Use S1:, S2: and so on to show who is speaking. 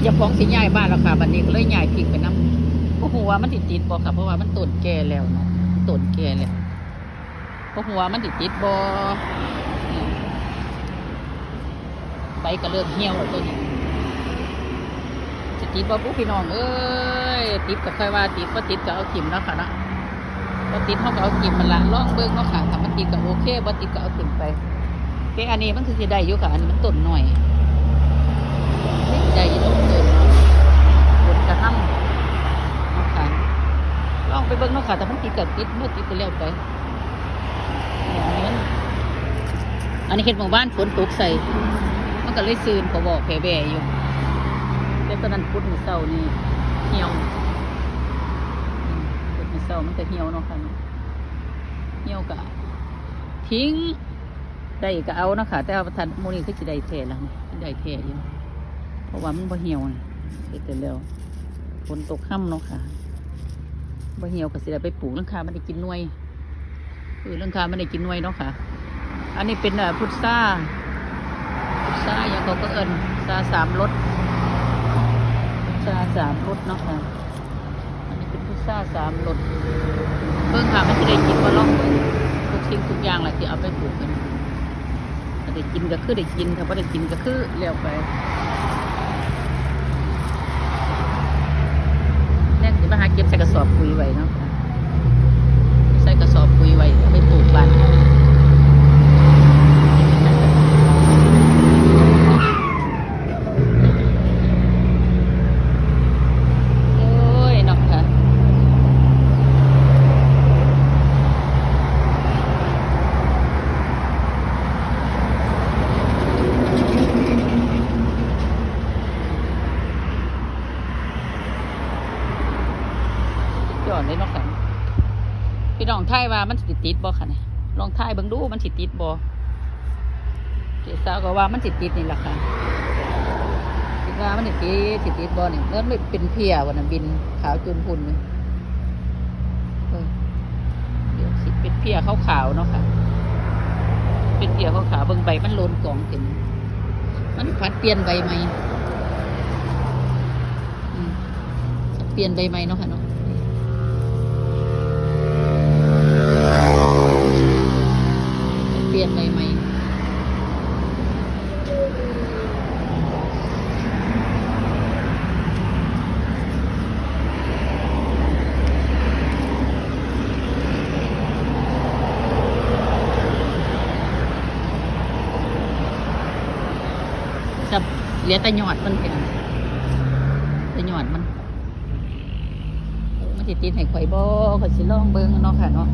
S1: นี้เจะพ้องสิย้ายบ้านแล้วค่ะบัดนี้ก็เลยย้ายพริกไปน้ำเพราะหัวมันติดติดบ่ค่ะเพราะว่ามันต้นแก่แล้วเนาะต้นแก่แล้วเพราะหัวมันติดติดบ่ใบก็เริ่มเหี่ยวแล้วตัวนี้จะติดบ่ปุ๊พี่น้องเอ้ยติดก็ค่อยว่าติดบ่ติดก็เอาถิ่มแล้วค่ะนะบ่ติดเฮาก็เอาถิ่มมันละล่องเบิ่งเนาะค่ะถ้ามันติดก็โอเคบ่ติดก็เอาถิ่มไปแต่อันนี้มันคือสิได้อยู่ค่ะอันนี้มันต้นหน้อย ใจต้องเกินบนกระทั่งนะคะล องไปเบิ้งเนาะค่ะแต่มันติดกับติดเมื่อติดก็แล้วไปอันนี้อันนี้เห็นหมู่บ้านฝนตกใส่มันก็เลยซืนก็บอกแผ่แบ่อยู่แต่ตอนนั้นพุดมือเศร้านี่เหี่ยวมพุดมือเศร้ามันก็เหี่ยวเนาะค่ะเหี่ยวกะทิ้งได้ก็เอานะค่ะแต่ว่าทันโมนี่คือจะได้แท้แล้วนี่ได้แท้อยู่เพราะว่ามันบ่เหี่ยวนะเสร็จแล้วฝนตกค่ำเนาะค่ะ บ่เหี่ยวก็สิได้ไปปลูกลังคามันได้กินหน่วยคือลังคามันได้กินหน่วยเนาะค่ะ อันนี้เป็นอ่พุทราพุทราอย่างเขาก็เอิ้นพุทราสามรสพุทราสามรสเนาะค่ะ อันนี้เป็นพุทราสามรสเบิ่งค่ะมันจะได้กินบ่ล่องเบิ่งทุกสิ่งทุกอย่างแหละที่เอาไปปลูกกันได้กินก็คือได้กินถ้าบ่ได้กินก็คือแล้วไป เก็บใส่กระสอบปุ๋ยไว้เนาะใส่กระสอบปุ๋ยไว้ไปปลูกบ้านโอ้ยเนาะค่ะ ยอดเลยเนาะค่ะพี่น้องทายว่ามันสิติดบ่ค่ะเนี่ยลองทายเบิ่งดูมันสิติดบ่เจ๊สาวก็ว่ามันสิติดนี่แหละค่ะคิดว่ามันสิติดสิติดบ่นี่ยแล้วมันเป็นเพียวันน่ะบินขาวจุนพุ่นเลยเดี๋ยวสิเป็นเพียขาวๆเนาะค่ะ เป็นเพียขาวๆเบิ่งใบมันโลนกล่องเต็มมันพัดเปลี่ยนใบใหม่เปลี่ยนใบใหม่เนาะค่ะเนาะ เปลี่ยนใบใหม่ จะเหลือแต่หยอดมันเป็นแต่หยอดมันมันสิติดให้ข่อยบ่ข่อยสิลองเบิ่งเนาะค่ะเนาะ